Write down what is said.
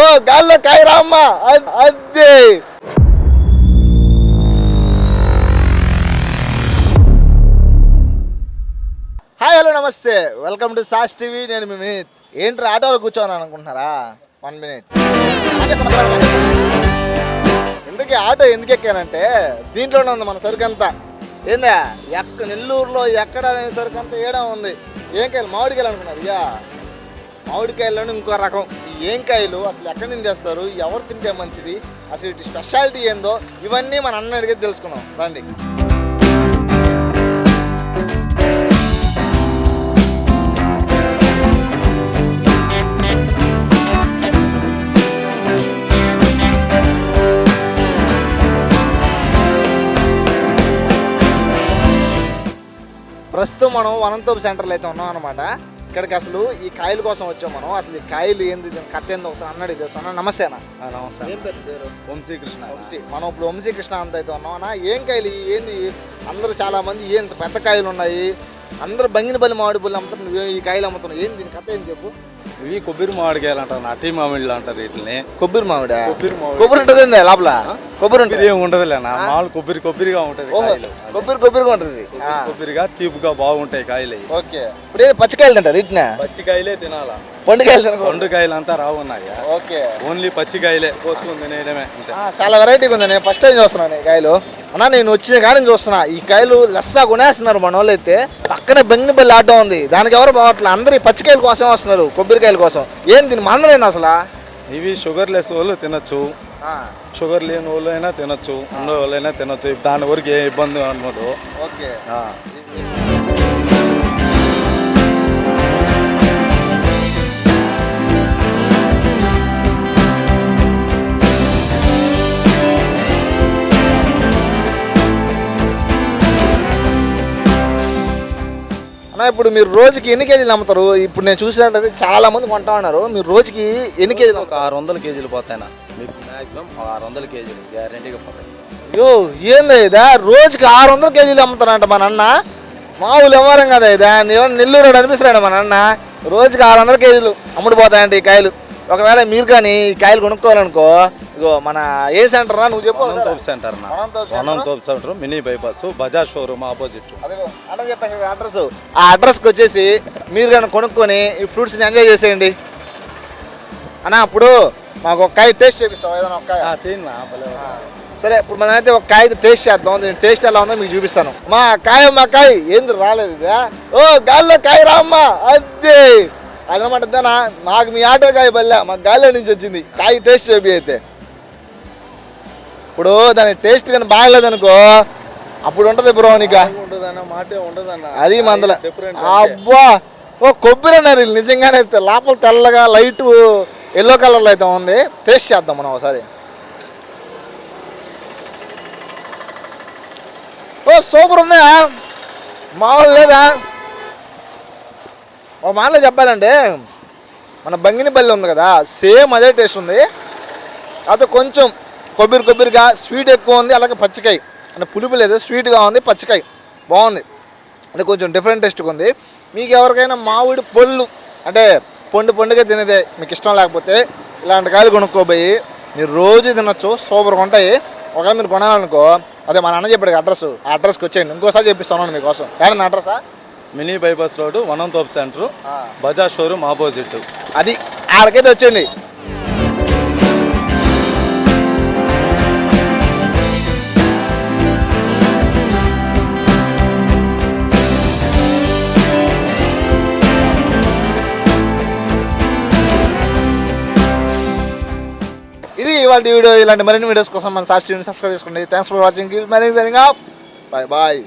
ఓ గాల్లో కాయ రామ్మ అదే అద్దే. హాయ్ హలో నమస్తే. Welcome to sauce TV. నేను మీ మినిత్. ఏంటి ఆటోలో కూర్చోని అనుకుంటున్నారా? One minute. ఇందుకే ఆటో ఎందుకు ఎక్కానంటే దీంట్లోనే ఉంది మన సరుకు అంతా ఏందా? ఎక్క నెల్లూరులో ఎక్కడ లేని సరుకు అంతా ఏడా ఉంది. ఏం కాయలు? మామిడికాయలు అనుకున్నారు ఇయ్యా మామిడికాయల్లోనే ఇంకో రకం. ఏం కాయలు? అసలు ఎక్కడి నుంచి తెస్తారు? ఎవరు తింటే మంచిది? అసలు ఇటు స్పెషాలిటీ ఏందో ఇవన్నీ మన అన్న అడిగి తెలుసుకున్నాం రండి. ప్రస్తుతం మనం వనంతోపు సెంటర్లో అయితే ఉన్నాం అనమాట ఇక్కడికి అసలు ఈ కాయల కోసం వచ్చాం మనం. అసలు ఈ కాయలు ఏంది ఏందో ఒకసారి అన్నాడు తెలుసు అన్న నమస్తే నమస్తే ఏం పేరు పేరు? వంశీ కృష్ణ వంశీ. మనం ఇప్పుడు వంశీ కృష్ణ అంత అయితే ఉన్నాం. అన్న ఏం కాయలు? ఏంది? అందరూ చాలా మంది ఏం పెద్ద కాయలు ఉన్నాయి. అందరూ బంగిన బల్లి మామిడి అమ్ముతున్నారు. నువ్వు ఈ కాయలు అమ్ముతున్నావు. ఏంది దీని కథ ఏం చెప్పు? ఇవి కొబ్బరి మామిడికాయలు అంటారు నాటి మామిడిలు అంటారు వీటిని. కొబ్బరి మామిడా? కొబ్బరి మామిడి. కొబ్బరి ఉంటుంది లోపల? కొబ్బరి ఉంటుంది. ఏమి ఉండదులేనా మామూలు కొబ్బరి కొబ్బరిగా ఉంటది కాయలు. కొబ్బరి కొబ్బరిగా ఉంటుంది. ఆ, కొబ్బరిగా తీపుగా బాగుంటాయి కాయలు అవి. ఓకే. ఇప్పుడు ఏది పచ్చికాయలు తింటారు ఇట్నా పచ్చికాయలే తినాలా? పండుకాయలు తినకూడదు. పండుకాయలు అంతా రావున్నాయా ఓకే. ఓన్లీ పచ్చికాయలే కోసుకుని తినేయడమే అంతే. ఆ, చాలా వెరైటీగా ఉంది నేను ఫస్ట్ టైం చూస్తున్నాను ఈ కాయలు. అన్నా నేను వచ్చిన కానీ చూస్తున్నా. ఈ కాయలు లస్సా కొనేస్తున్నారు మన వాళ్ళు అయితే. పక్కనే బెంగినపల్లి ఆటో ఉంది. దానికి ఎవరు బాగట్లే అందరు ఈ పచ్చికాయల కోసం వస్తున్నారు కొబ్బరికాయల కోసం. ఏం దీని మందలేను అసలు? ఇవి షుగర్ లెస్ వాళ్ళు తినొచ్చు. షుగర్ లేని వాళ్ళు అయినా తినొచ్చు ఉండే వాళ్ళైనా తినొచ్చు దాని వరకు ఏ ఇబ్బంది ఉండదు ఓకే అన్న ఇప్పుడు మీరు రోజుకి ఎన్ని కేజీలు అమ్ముతారు ఇప్పుడు నేను చూసినట్లయితే చాలా మంది కొంటా ఉన్నారు. మీరు రోజుకి ఎన్ని కేజీలు ఒక ఆరు వందల కేజీలు పోతాయినా మీకు మ్యాక్సిమం ఆరు వందల కేజీలు గ్యారంటీగా పోతాయి. అయ్యో ఏం లేదా రోజుకి ఆరు వందల కేజీలు అమ్ముతారంట మా నాన్న మామూలు వ్యవహారం కదా ఇదా? నెల్లూరు అనిపిస్తున్నాడు మా నాన్న రోజుకి ఆరు వందల కేజీలు అమ్ముడు పోతాయంట ఈ కాయలు. ఒకవేళ మీరు కానీ ఈ కాయలు కొనుక్కోవాలనుకో ఇగో మన ఏ సెంటర్ రా నువ్వు చెప్పు. వనం. తోపు సెంటర్ వనం తోపు వనం తోపు centre mini bypass Bajaj showroom opposite. అదిగో చెప్పాను కదా అడ్రస్. ఆ అడ్రస్కి వచ్చేసి మీరు కానీ కొనుక్కొని ఈ ఫ్రూట్స్ని ఎంజాయ్ చేసేయండి. అన్న అప్పుడు మాకు ఒక కాయ టేస్ట్ చేపిస్తాం ఏదైనా ఒక కాయ? సరే ఇప్పుడు మనం అయితే ఒక కాయ టేస్ట్ చేద్దాం. దీని టేస్ట్ ఎలా ఉందో మీకు చూపిస్తాను. మా కాయ మా కాయ ఏంది రాలేదు ఇదా? ఓ గాల్లో కాయ రామ్మ అదే అదనమాట దానా మాకు మీ ఆటో కాయ బల్లె మాకు గాల్లో నుంచి వచ్చింది. కాయ టేస్ట్ చేపి అయితే. ఇప్పుడు దాని టేస్ట్ కానీ బాగలేదనుకో అప్పుడు ఉంటుంది బ్రో నీకా? అది మందల. అబ్బా! ఓ కొబ్బరి అన్నారు నిజంగానే లోపల తెల్లగా లైట్ ఎల్లో కలర్లో అయితే ఉంది. టేస్ట్ చేద్దాం మనం ఒకసారి. ఓ సూపర్ ఉందా మామూలు లేదా? ఒక మాటలో చెప్పాలంటే మన బంగినపల్లి ఉంది కదా సేమ్ అదే టేస్ట్ ఉంది. కాకపోతే కొంచెం కొబ్బరి కొబ్బరిగా స్వీట్ ఎక్కువ ఉంది అలాగే పచ్చికాయ. అంటే పులుపు లేదు స్వీట్గా ఉంది పచ్చికాయ. బాగుంది. అంటే కొంచెం డిఫరెంట్ టేస్ట్గా ఉంది. మీకు ఎవరికైనా మామిడి పళ్ళు అంటే పండు పండుగ తినేదే మీకు ఇష్టం లేకపోతే ఇలాంటి కాయలు కొనుక్కోబోయి మీరు రోజు తినొచ్చు సూపర్గా ఉంటాయి. ఒకవేళ మీరు కొనాలనుకో అదే మా నాన్న చెప్పాడు అడ్రస్ ఆ అడ్రస్కి వచ్చేయండి. ఇంకోసారి చెప్పిస్తాను మీకోసం. కానీ నా అడ్రసా మినీ బైపాస్ రోడ్ వనం తోపు సెంటర్ బజాజ్ షోరూమ్ ఆపోజిట్. అది ఆడకైతే వచ్చేయండి ఇది ఇవాళ వీడియో ఇలాంటి మరిన్ని వీడియోస్ కోసం మన సాక్షి సబ్స్క్రైబ్ చేసుకోండి. థ్యాంక్స్ ఫర్ వాచింగ్ మరీ బాయ్ బాయ్